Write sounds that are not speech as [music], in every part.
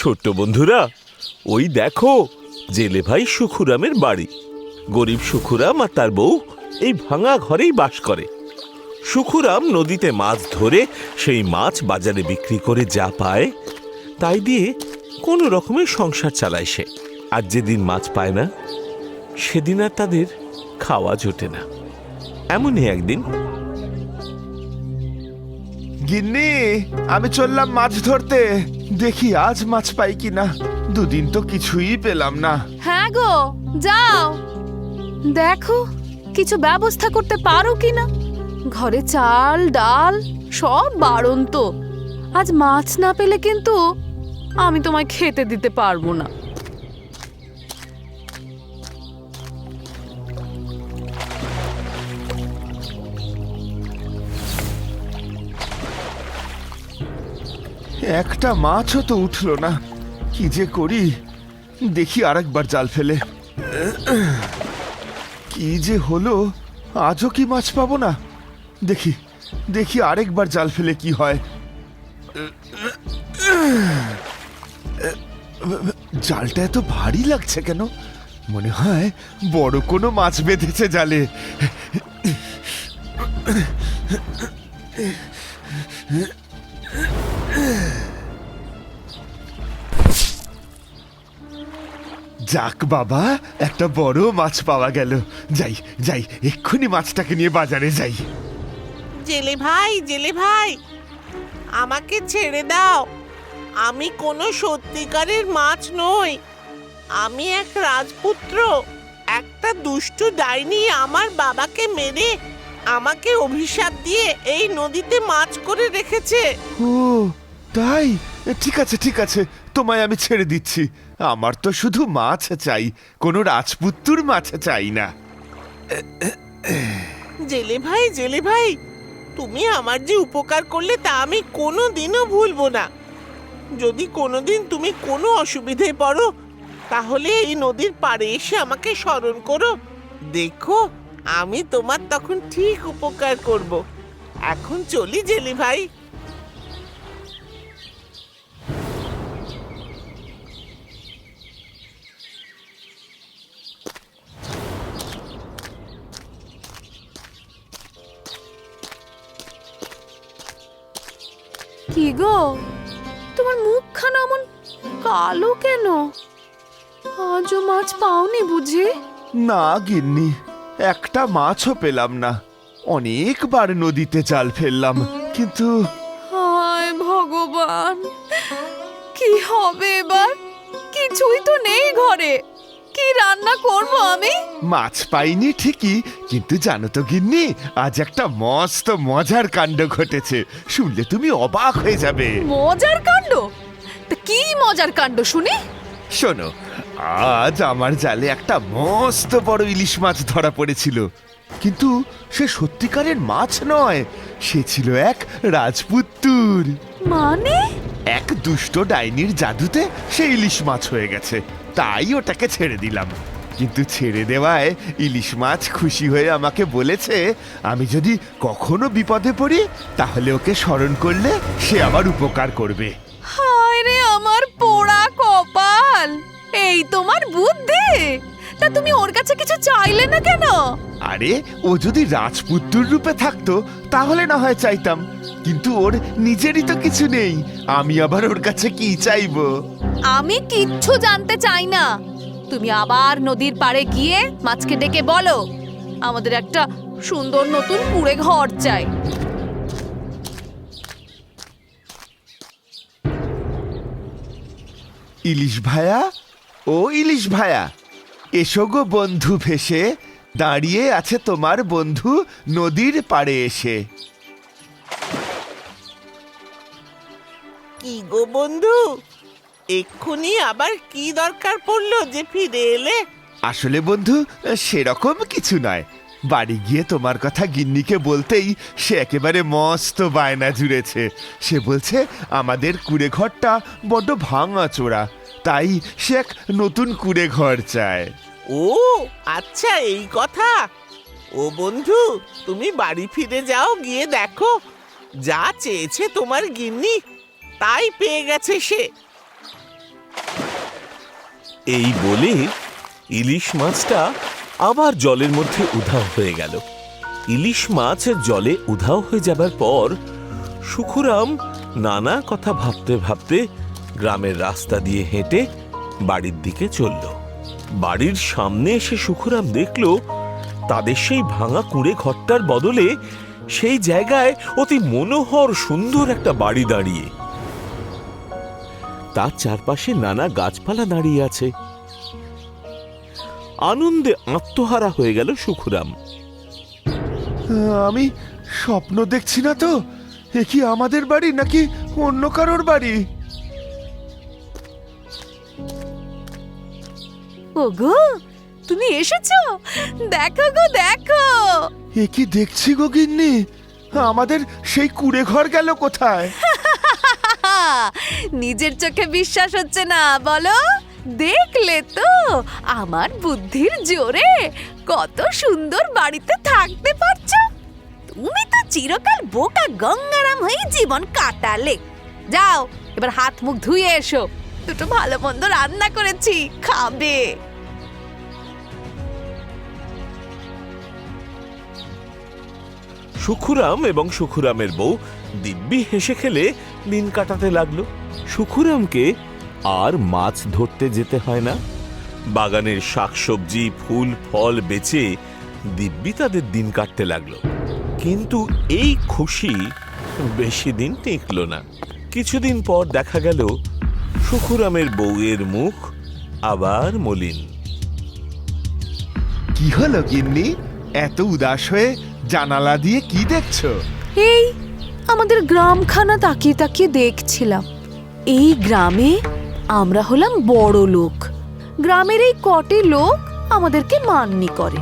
ছোট্ট বন্ধুরা, ওই দেখো, জেলে ভাই সুখুরামের বাড়ি। গরিব সুখুরাম আর তার বউ এই ভাঙা ঘরেই বাস করে। সুখুরাম নদীতে মাছ ধরে সেই মাছ বাজারে বিক্রি করে যা পায়, তাই দিয়ে কোনো রকমের সংসার চালায় সে। আর যেদিন মাছ পায় না, সেদিন আর তাদের খাওয়া জোটে না। এমনই একদিন গিন্নি, আমি চললাম মাছ ধরতে। দেখি আজ মাছ পাই কি কিনা। দুদিন তো কিছুই পেলাম না। হ্যাঁ গো, যাও। দেখো, কিছু ব্যবস্থা করতে পারো কি না ঘরে চাল, ডাল, সব বাড়ন্ত। আজ মাছ না পেলে কিন্তু আমি তোমায় খেতে দিতে পারব না। একটা মাছও তো উঠল না। কি যে করি? দেখি আরেকবার জাল ফেলে। কি যে হলো? আজও কি মাছ পাবো না? দেখি দেখি আরেকবার জাল ফেলে কি হয়। জালটা এত ভারী লাগছে কেন? মনে হয় বড় কোনো মাছ বেঁধেছে জালে। যাক বাবা একটা বড় মাছ পাওয়া গেল। যাই যাই এক্ষুনি মাছটাকে নিয়ে বাজারে যাই। জেলে ভাই জেলে ভাই আমাকে ছেড়ে দাও। আমি কোনো সত্যিকারের মাছ নই। আমি এক রাজপুত্র একটা দুষ্টু ডাইনি আমার বাবাকে মেরে আমাকে অভিশাপ দিয়ে এই নদীতে মাছ করে রেখেছে। ও তাই? ঠিক আছে ঠিক আছে। তোমায় আমি ছেড়ে দিচ্ছি। আমার তো শুধু মাছ চাই, কোনো রাজপুত্তুর মাছ চাই না। জেলে ভাই জেলে ভাই, তুমি আমার যে উপকার করলে তা আমি কোনো দিনও ভুলবো না। যদি কোনোদিন তুমি কোনো অসুবিধায় পড়ো, তাহলে এই নদীর পাড়ে এসে আমাকে স্মরণ করো। দেখো, আমি তোমার তখন ঠিক উপকার করব। এখন চলি জেলে ভাই। গো তোমার মুখখানা এমন কালো কেন? আজও মাছ পাওনি বুঝি? না গিন্নি একটা মাছও পেলাম না। অনেকবার নদীতে জাল ফেললাম কিন্তু হায় ভগবান কি হবে এবার? কিছুই তো নেই ঘরে। কি রান্না করব আমি? মাছ পাইনি ঠিকই কিন্তু জানো তো গিন্নি আজ একটা মস্ত মজার কাণ্ড ঘটেছে। শুনলে তুমি অবাক হয়ে যাবে। মজার কাণ্ড? তা কি মজার কাণ্ড শুনি? শোনো আজ আমার জালে একটা মস্ত বড় ইলিশ মাছ ধরা পড়েছিল। কিন্তু সে সত্যিকারের মাছ নয় সে ছিল এক রাজপুত্তুর। মানে? এক দুষ্ট ডাইনির জাদুতে সে ইলিশ মাছ হয়ে গেছে তাই ওটাকে ছেড়ে দিলাম। কিন্তু ছেড়ে দেওয়ায় ইলিশ মাছ খুশি হয়ে আমাকে বলেছে আমি যদি কখনো বিপদে পড়ি তাহলে ওকে স্মরণ করলে সে আমার উপকার করবে। হায় রে আমার পোড়া কপাল! এই তোমার বুদ্ধি! তা তুমি ওর কাছে কিছু চাইলে না কেন? আরে ও যদি রাজপুত্তুর রূপে থাকতো তাহলে না হয় চাইতাম। কিন্তু ওর নিজেরই তো কিছু নেই। আমি আবার ওর কাছে কি চাইব? আমি কিচ্ছু জানতে চাই না। তুমি আবার নদীর পাড়ে গিয়ে মাছকে ডেকে বলো। আমাদের একটা সুন্দর নতুন কুড়ে ঘর চাই। ইলিশ ভায়া? ও ইলিশ ভায়া। এসো গো বন্ধু ভেসে দাঁড়িয়ে আছে তোমার বন্ধু নদীর পাড়ে এসে। কি গো বন্ধু? এক্ষুনি আবার কি দরকার পড়ল যে ফিরে এলে? আসলে বন্ধু সেরকম কিছু নয়। বাড়ি গিয়ে তোমার কথা গিন্নিকে বলতেই সে একেবারে মস্ত বায়না জুড়েছে। সে বলছে আমাদের কুড়ে ঘরটা বড্ড ভাঙা চোরা। তাই সে এক নতুন কুড়ে ঘর চায়। ও আচ্ছা এই কথা। ও বন্ধু তুমি বাড়ি ফিরে যাও গিয়ে দেখো। যা চেয়েছে তোমার গিন্নি তাই পেয়ে গেছে সে। এই বলে ইলিশ মাছটা আবার জলের মধ্যে উধাও হয়ে গেল। ইলিশ মাছ জলে উধাও হয়ে যাবার পর সুখুরাম নানা কথা ভাবতে ভাবতে গ্রামের রাস্তা দিয়ে হেঁটে বাড়ির দিকে চলল। বাড়ির সামনে এসে সুখুরাম দেখল, তাদের সেই ভাঙা কুঁড়ে ঘরটার বদলে সেই জায়গায় অতি মনোহর সুন্দর একটা বাড়ি দাঁড়িয়ে তার চারপাশে নানা গাছপালা দাঁড়িয়ে আছে। আনন্দে আত্মহারা হয়ে গেল সুখুরাম। আমি স্বপ্ন দেখছি না তো? এ কি আমাদের বাড়ি নাকি অন্য কারোর বাড়ি? ওগো তুমি এসেছ? দেখো গো দেখো! এ কি দেখছি গো গিন্নি? আমাদের সেই কুড়ে ঘর গেল কোথায়? [laughs] নিজের চোখে বিশ্বাস হচ্ছে না, বলো? দেখলে তো, আমার বুদ্ধির জোরে কত সুন্দর বাড়িতে থাকতে পারছ। তুমি তো চিরকাল বোকা গঙ্গারাম হয়ে জীবন কাটালে। যাও, এবার হাত মুখ ধুয়ে এসো। দুটো ভালো মন্দ রান্না করেছি, খাবে। সুখুরাম এবং সুখুরামের বউ দিব্যি হেসে খেলে দিন কাটাতে লাগল। সুখুরামকে আর মাছ ধরতে যেতে হয় না। বাগানের শাকসবজি ফুল ফল বেচে দিব্যি তাদের দিন কাটতে লাগল। কিন্তু এই খুশি বেশি দিন টিকল না। কিছুদিন পর দেখা গেল সুখুরামের বউয়ের মুখ আবার মলিন। কি হলো গিন্নি? এত উদাস হয়ে জানালা দিয়ে কি দেখছ? এই আমাদের গ্রামখানা তাকিয়ে তাকিয়ে দেখছিলাম। এই গ্রামে আমরা হলাম বড় লোক। গ্রামের এই কটি লোক আমাদেরকে মাননি করে।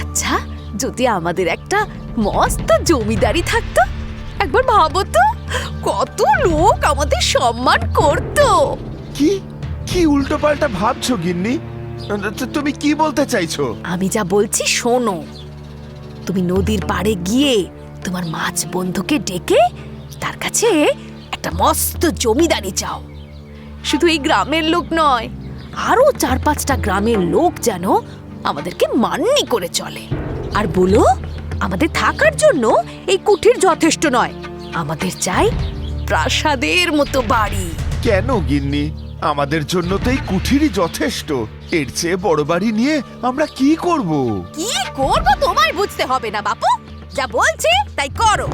আচ্ছা যদি আমাদের একটা মস্ত জমিদারি থাকতো? একবার ভাবো তো কত লোক আমাদের সম্মান করতো। কি? কি উল্টো পাল্টা ভাবছ গিন্নি? তুমি কি বলতে চাইছো? আমি যা বলছি শোনো। তুমি নদীর পাড়ে গিয়ে তোমার মাছ বন্ধুকে ডেকে তার কাছে একটা মস্ত জমিদারি চাও। শুধু এই গ্রামের লোক নয় আরও চার পাঁচটা গ্রামের লোক যেন আমাদেরকে মান্যি করে চলে। আর বলো আমাদের থাকার জন্য এই কুঠির যথেষ্ট নয় আমাদের চাই প্রাসাদের মতো বাড়ি। কেন গিন্নি? আমাদের জন্য তো এই কুঠিরই যথেষ্ট। এর চেয়ে বড় বাড়ি নিয়ে আমরা কি করব? কি করব তোমায় বুঝতে হবে না বাপু। যা বলছি, তাই করো।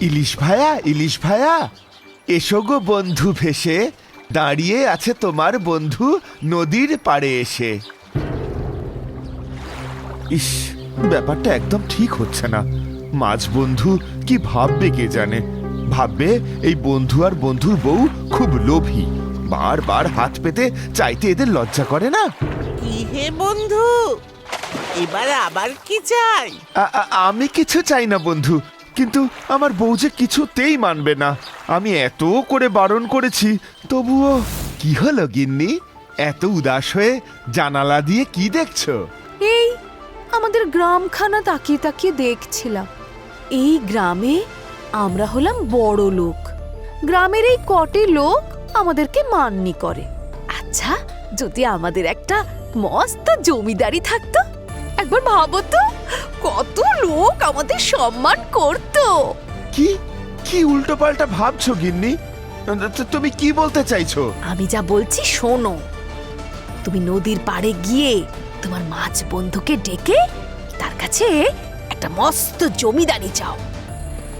ইলিশ ভায়া ইলিশ ভায়া। এসো গো বন্ধু ভেসে, দাঁড়িয়ে আছে তোমার বন্ধু নদীর পাড়ে এসে। ইস, ব্যাপারটা একদম ঠিক হচ্ছে না। মাছ বন্ধু কি ভাববে কে জানে? ভাববে এই বন্ধু আর বন্ধুর বউ খুব লোভী। বারবার হাত পেতে চাইতে এদের লজ্জা করে না? কি হে বন্ধু? এবার আবার কি চাই? আমি কিছু চাই না বন্ধু কিন্তু আমার বউ যে কিছুতেই মানবে না। আমি এত করে বারণ করেছি তবুও কি হলো গিন্নি? এত উদাস হয়ে জানালা দিয়ে কি দেখছ? এই আমাদের গ্রামখানা তাকিয়ে তাকিয়ে দেখছিলাম। এই গ্রামে আমরা হলাম বড় লোক। গ্রামের এই কটি লোক আমাদেরকে মাননি করে। আচ্ছা যদি আমাদের একটা মস্ত জমিদারি থাকতো? একবার ভাবো তো কত লোক আমাদের সম্মান করতো। কি? কি উল্টো পাল্টা ভাবছ গিন্নি? তুমি কি বলতে চাইছো? আমি যা বলছি শোনো। তুমি নদীর পাড়ে গিয়ে তোমার মাছ বন্ধুকে ডেকে তার কাছে একটা মস্ত জমিদারি চাও।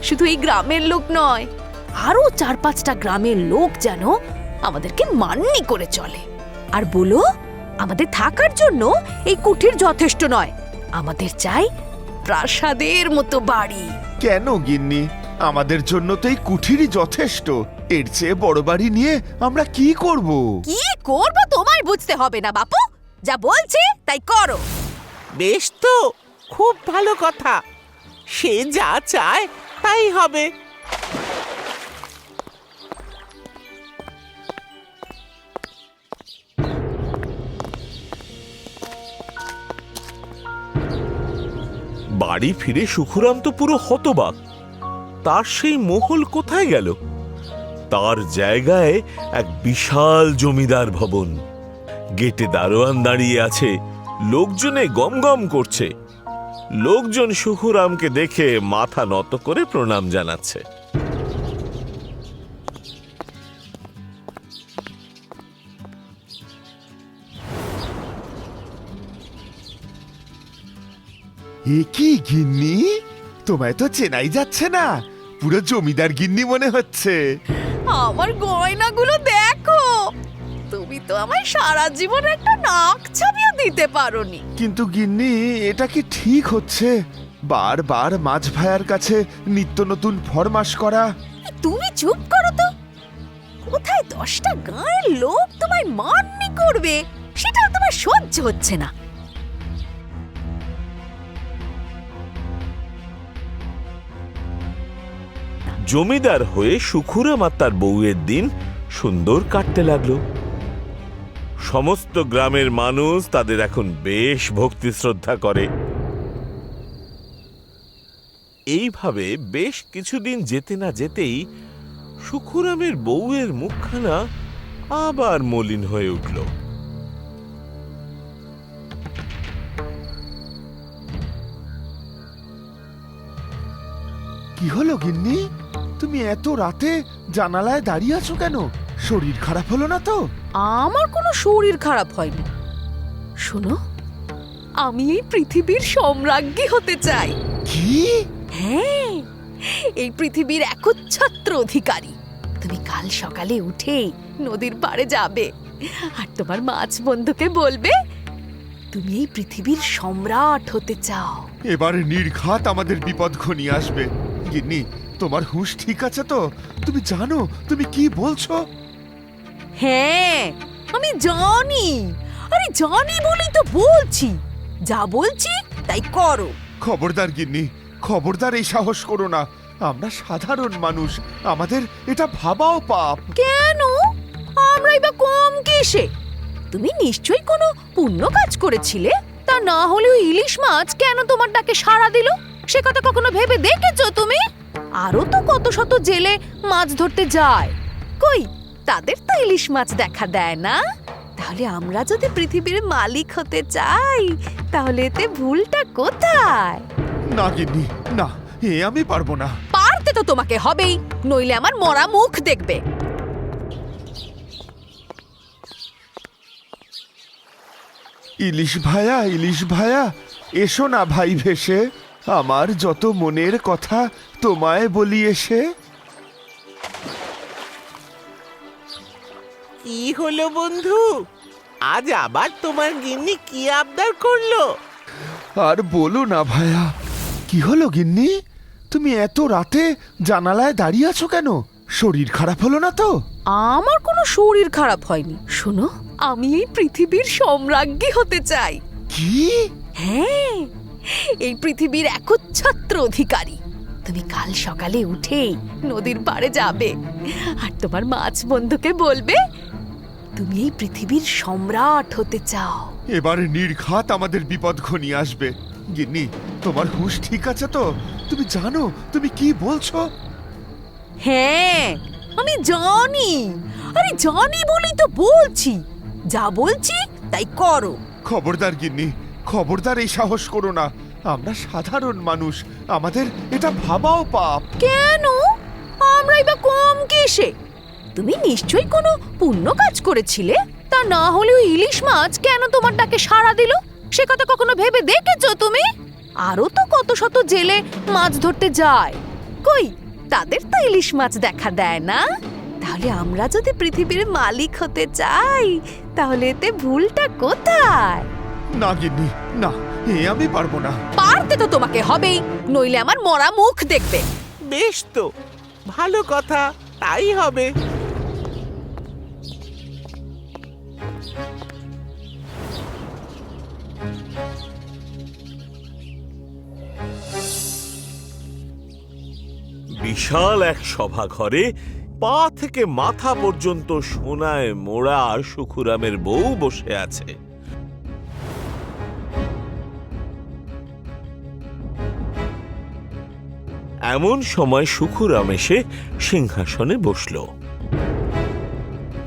শুধু এই গ্রামের লোক নয় আরও চার পাঁচটা গ্রামের লোক যেন আমাদেরকে মান্যি করে চলে। আর বলো আমাদের থাকার জন্য এই কুঠির যথেষ্ট নয় আমাদের চাই প্রাসাদের মতো বাড়ি। কেন গিন্নি? আমাদের জন্য তো এই কুঠিরই যথেষ্ট। এর চেয়ে বড় বাড়ি নিয়ে আমরা কি করব? কি করব তোমায় বুঝতে হবে না বাপু। যা বলছি তাই করো। বেশ তো খুব ভালো কথা। সে যা চায় তাই হবে। বাড়ি ফিরে সুখুরাম তো পুরো হতবাক। তার সেই মহল কোথায় গেল? তার জায়গায় এক বিশাল জমিদার ভবন। গেটে দারোয়ান দাঁড়িয়ে আছে, লোকজনে গমগম করছে। লোকজন সুখুরামকে দেখে মাথা নত করে প্রণাম জানাচ্ছে। এ কি গিন্নি? তোমায় তো চেনাই যাচ্ছে না। পুরো জমিদার গিন্নি মনে হচ্ছে। আমার গয়নাগুলো দেখো। তুমি তো আমায় সারা জীবন একটা নাক ছাবিও দিতে পারোনি। কিন্তু গিন্নি এটা কি ঠিক হচ্ছে? বারবার মাছ ভাইয়ার কাছে নিত্য নতুন ফরমাস করা। তুমি চুপ করো তো। কোথায় দশটা গাঁয়ের লোক তোমায় মান্যি করবে? সেটাও তোমার সহ্য হচ্ছে না। জমিদার হয়ে সুখুরাম আর তার বউয়ের দিন সুন্দর কাটতে লাগল। সমস্ত গ্রামের মানুষ তাদের এখন বেশ ভক্তি শ্রদ্ধা করে। এইভাবে বেশ কিছুদিন যেতে না যেতেই সুখুরামের বউয়ের মুখখানা আবার মলিন হয়ে উঠল। কি হলো গিন্নি? তুমি এত রাতে জানালায় দাঁড়িয়ে আছো কেন? শরীর খারাপ হলো না তো? আমার কোনো শরীর খারাপ হয়নি। শোনো আমি এই পৃথিবীর সম্রাজ্ঞী হতে চাই। কি? হ্যাঁ এই পৃথিবীর একচ্ছত্র অধিকারী। তুমি কাল সকালে উঠে নদীর পাড়ে যাবে আর তোমার মাছ বন্ধুকে বলবে তুমি এই পৃথিবীর সম্রাট হতে চাও। এবারে নির্ঘাত আমাদের বিপদ ঘনিয়ে আসবে। গিন্নি তোমার হুঁশ ঠিক আছে তো? তুমি জানো তুমি কি বলছো? হ্যাঁ আমি জানি। আরে জানি বলেই তো বলছি। যা বলছি তাই করো। খবরদার গিন্নি খবরদার এই সাহস করো না। আমরা সাধারণ মানুষ। আমাদের এটা ভাবাও পাপ। কেন? আমরাই বা কম কিসে? তুমি নিশ্চয়ই কোনো পুণ্য কাজ করেছিলে? তা না হলেও ইলিশ মাছ কেন তোমার ডাকে সাড়া দিল? সে কথা কখনো ভেবে দেখেছ তুমি? আরও তো কত শত জেলে মাছ ধরতে যায়। কই তাদের তো ইলিশ মাছ দেখা দেয় না। তাহলে আমরা যদি পৃথিবীর মালিক হতে চাই তাহলে এতে ভুলটা কোথায়? না গিন্নি না এ আমি পারব না। পারতে তো তোমাকে হবেই নইলে আমার মরা মুখ দেখবে। ইলিশ ভায়া ইলিশ ভায়া এসো না ভাই ভেসে আমার যত মনের কথা তোমায় বলি এসে। কি হলো বন্ধু? আজ আবার তোমার গিন্নি কি আবদার করল? আর বলো না ভায়া কি হলো গিন্নি? তুমি এত রাতে জানালায় দাঁড়িয়ে আছো কেন? শরীর খারাপ হলো না তো? আমার কোনো শরীর খারাপ হয়নি। শোনো আমি এই পৃথিবীর সম্রাজ্ঞী হতে চাই। কি? হ্যাঁ এই পৃথিবীর একচ্ছত্র অধিকারী। তুমি কাল সকালে উঠে নদীর পাড়ে যাবে। আর তোমার মাছ বন্ধুকে বলবে তুমি এই পৃথিবীর সম্রাট হতে চাও। এবারে নির্ঘাত আমাদের বিপদ ঘনিয়ে আসবে। গিন্নি তোমার হুঁশ ঠিক আছে তো? তুমি জানো তুমি কি বলছো? হ্যাঁ আমি জানি। আরে জানি বলেই তো বলছি। যা বলছি তাই করো। খবরদার গিন্নি খবরদার এই সাহস করো না। আমরা সাধারণ মানুষ আমাদের এটা ভাবাও পাপ। কেন? আমরাই বা কম কিসে? তুমি নিশ্চয়ই কোনো পুণ্য কাজ করেছিলে? তা না হলেও ইলিশ মাছ কেন তোমার ডাকে সাড়া দিল? সে কথা কখনো ভেবে দেখেছ তুমি? আরও তো কত শত জেলে মাছ ধরতে যায়। কই তাদের তো ইলিশ মাছ দেখা দেয় না। তাহলে আমরা যদি পৃথিবীর মালিক হতে চাই তাহলে এতে ভুলটা কোথায়? না গিন্নি না এ আমি পারব না। পারতে তো তোমাকে হবেই নইলে আমার মরা মুখ দেখবে। বেশ তো ভালো কথা তাই হবে। বিশাল এক সভা ঘরে পা থেকে মাথা পর্যন্ত সোনায় মোড়া সুখুরামের বউ বসে আছে। এমন সময় সুখুরাম এসে সিংহাসনে বসল।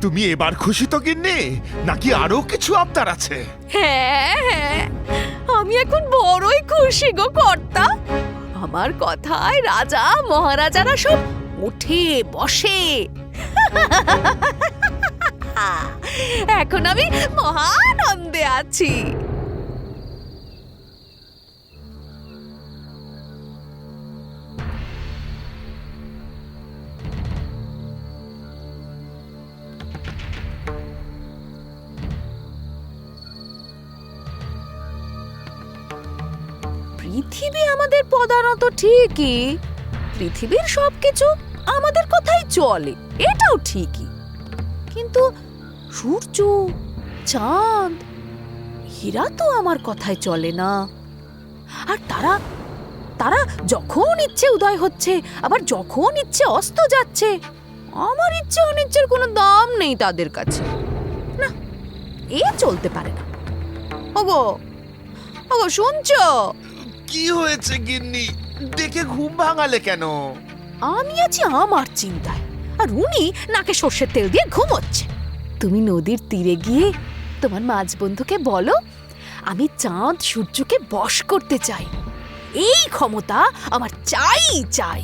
তুমি এবার খুশি তো গিন্নি? নাকি আরও কিছু আবদার আছে? হ্যাঁ হ্যাঁ আমি এখন বড়ই খুশি গো কর্তা। আমার কথায় রাজা মহারাজারা সব উঠে বসে। [laughs] এখন আমি মহানন্দে আছি। প্রধানত ঠিকই। পৃথিবীর সবকিছু আমাদের কথাই চলে, এটাও ঠিকই। কিন্তু সূর্য, চাঁদ, হীরা তো আমার কথায় চলে না। আর তারা তারা যখন ইচ্ছে উদয় হচ্ছে, আবার যখন ইচ্ছে অস্ত যাচ্ছে, আমার ইচ্ছে অনিচ্ছের কোনো দাম নেই তাদের কাছে। না, এ চলতে পারে না। ওগো ওগো, শুনছো? কি হয়েছে, গিন্নি? দেখে ঘুম ভাঙালে কেন? আমি আছি আমার চিন্তায়, আর উনি নাকে সর্ষের তেল দিয়ে ঘুমোচ্ছে। তুমি নদীর তীরে গিয়ে তোমার মাছ বন্ধুকে বলো, আমি চাঁদ সূর্যকে বশ করতে চাই। এই ক্ষমতা আমার চাই চাই।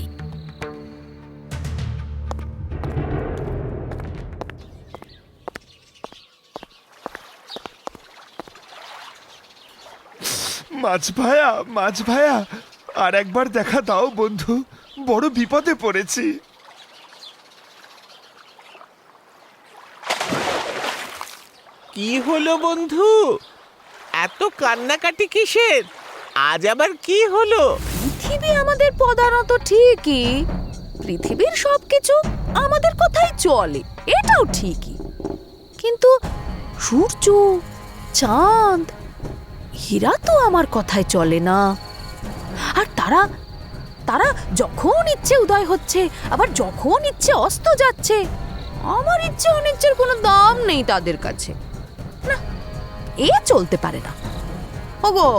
মাছ ভায়া মাছ ভায়া। আর একবার দেখা দাও বন্ধু। বড় বিপদে পড়েছি। কি হলো বন্ধু? এত কান্নাকাটি কিসের? আজ আবার কি হলো? পৃথিবী আমাদের প্রধানত ঠিকই। পৃথিবীর সবকিছু আমাদের কথাই চলে এটাও ঠিকই। কিন্তু সূর্য চাঁদ হীরা তো আমার কথায় চলে না। আর তারা তারা যখন ইচ্ছে উদয় হচ্ছে আবার যখন ইচ্ছে অস্ত যাচ্ছে আমার ইচ্ছে অনিচ্ছের কোনো দাম নেই তাদের কাছে। না এ চলতে পারে না। ওগো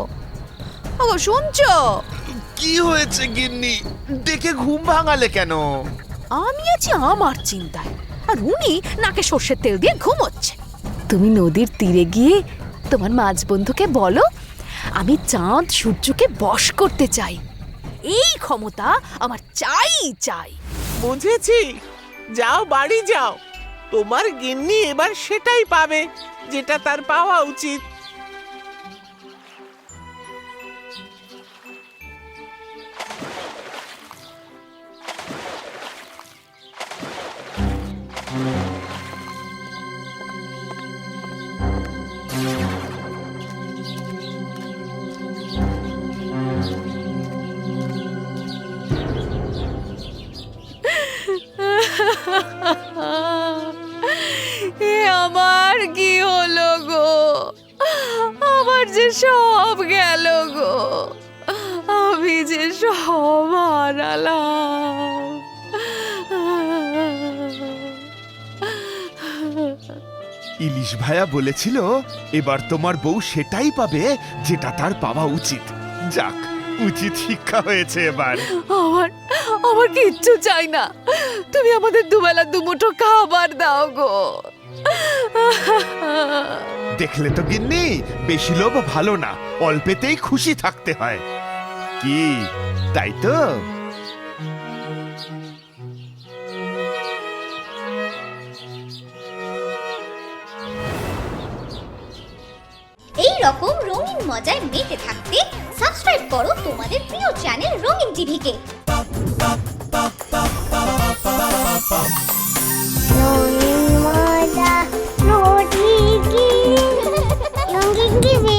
ওগো শুনছো? কি হয়েছে গিন্নি? দেখে ঘুম ভাঙালে কেন? আমি আছি আমার চিন্তায় আর উনি নাকে সর্ষের তেল দিয়ে ঘুমোচ্ছে। তুমি নদীর তীরে গিয়ে তোমার মাঝ বন্ধুকে বলো, আমি চাঁদ সূর্যকে বশ করতে চাই। এই ক্ষমতা আমার চাই চাই। বুঝেছি। যাও, বাড়ি যাও। তোমার গিন্নি এবার সেটাই পাবে, যেটা তার পাওয়া উচিত। এ আমার কি হলো গো? আমার যে সব গেল গো। আমি যে সব হারালাম। ইলিশ ভায়া বলেছিল, এবার তোমার বউ সেটাই পাবে যেটা তার পাওয়া উচিত। যাক উচিত শিক্ষা হয়েছে এবার। আমার আমার কিচ্ছু চাই না। তুমি আমাদের দুবেলা দুমুঠো খাবার দাও গো। দেখলে তো গিন্নি বেশি লোভ ভালো না অল্পেতেই খুশি থাকতে হয়। কি তাই তো? রকম রঙিন মজায় মেতে থাকতে সাবস্ক্রাইব করো তোমাদের প্রিয় চ্যানেল রঙিন টিভিকে। রঙিন মজা রঙিন টিভি